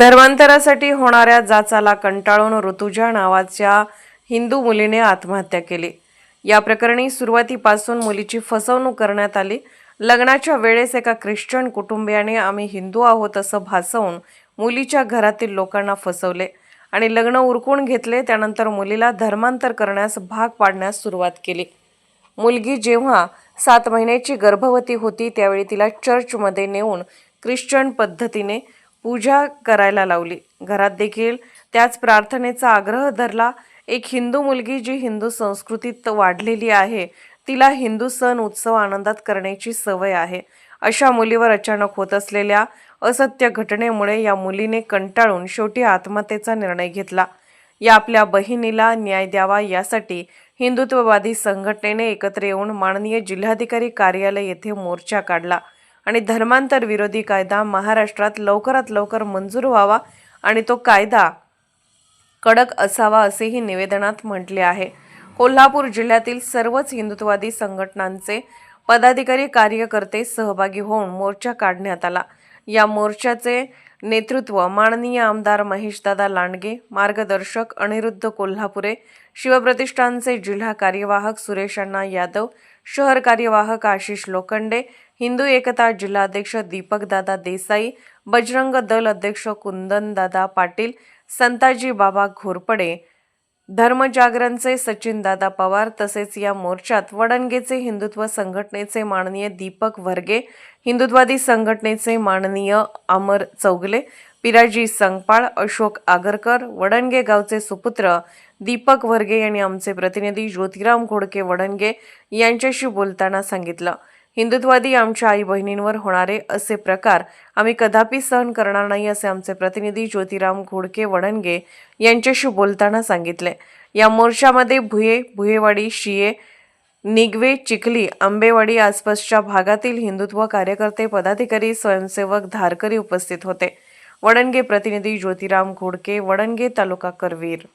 धर्मांतरासाठी होणाऱ्या जाचाला कंटाळून ऋतुजा नावाच्या हिंदू मुलीने आत्महत्या केली. या प्रकरणी सुरुवातीपासून मुलीची फसवणूक करण्यात आली. लग्नाच्या वेळेस एका ख्रिश्चन कुटुंबियाने आम्ही हिंदू आहोत असं भासवून मुलीच्या घरातील लोकांना फसवले आणि लग्न उरकून घेतले. त्यानंतर मुलीला धर्मांतर करण्यास भाग पाडण्यास सुरुवात केली. मुलगी जेव्हा सात महिन्याची गर्भवती होती त्यावेळी तिला चर्चमध्ये नेऊन ख्रिश्चन पद्धतीने पूजा करायला लावली. घरात देखील त्याच प्रार्थनेचा आग्रह धरला. एक हिंदू मुलगी जी हिंदू संस्कृतीत वाढलेली आहे तिला हिंदू सण उत्सव आनंदात करण्याची सवय आहे. अशा मुलीवर अचानक होत असलेल्या असत्य घटनेमुळे या मुलीने कंटाळून शेवटी आत्महत्येचा निर्णय घेतला. या आपल्या बहिणीला न्याय द्यावा यासाठी हिंदुत्ववादी संघटनेने एकत्र येऊन माननीय जिल्हाधिकारी कार्यालय येथे मोर्चा काढला. आणि धर्मांतर विरोधी कायदा महाराष्ट्रात लवकरात लवकर मंजूर व्हावा आणि तो कायदा कडक असावा असेही निवेदनात म्हटले आहे. कोल्हापूर जिल्ह्यातील सर्वच हिंदुत्ववादी संघटनांचे पदाधिकारी कार्यकर्ते सहभागी होऊन मोर्चा काढण्यात आला. या मोर्चाचे नेतृत्व माननीय आमदार महेशदादा लांडगे मार्गदर्शक अनिरुद्ध कोल्हापुरे शिवप्रतिष्ठानचे जिल्हा कार्यवाहक सुरेश अण्णा यादव शहर कार्यवाहक आशिष लोखंडे हिंदू एकता जिल्हाध्यक्ष दीपकदादा देसाई बजरंग दल अध्यक्ष कुंदनदादा पाटील संताजी बाबा घोरपडे धर्मजागरणचे सचिनदादा पवार तसेच या मोर्चात वडणगेचे हिंदुत्व संघटनेचे माननीय दीपक वर्गे हिंदुत्वादी संघटनेचे माननीय अमर चौगले पिराजी संगपाळ अशोक आगरकर वडणगे गावचे सुपुत्र दीपक वर्गे यांनी आमचे प्रतिनिधी ज्योतिराम घोडके वडणगे यांच्याशी बोलताना सांगितलं. हिंदुत्वादी आमच्या आई बहिणींवर होणारे असे प्रकार आम्ही कदापि सहन करणार नाही असे आमचे प्रतिनिधी ज्योतिराम घोडके वडणगे यांच्याशी बोलताना सांगितले. या मोर्चामध्ये भुये भुयेवाडी शिये निगवे चिखली आंबेवाडी आसपासच्या भागातील हिंदुत्व कार्यकर्ते पदाधिकारी स्वयंसेवक धारकरी उपस्थित होते. वडणगे प्रतिनिधी ज्योतिराम घोडके वडणगे तालुका करवीर.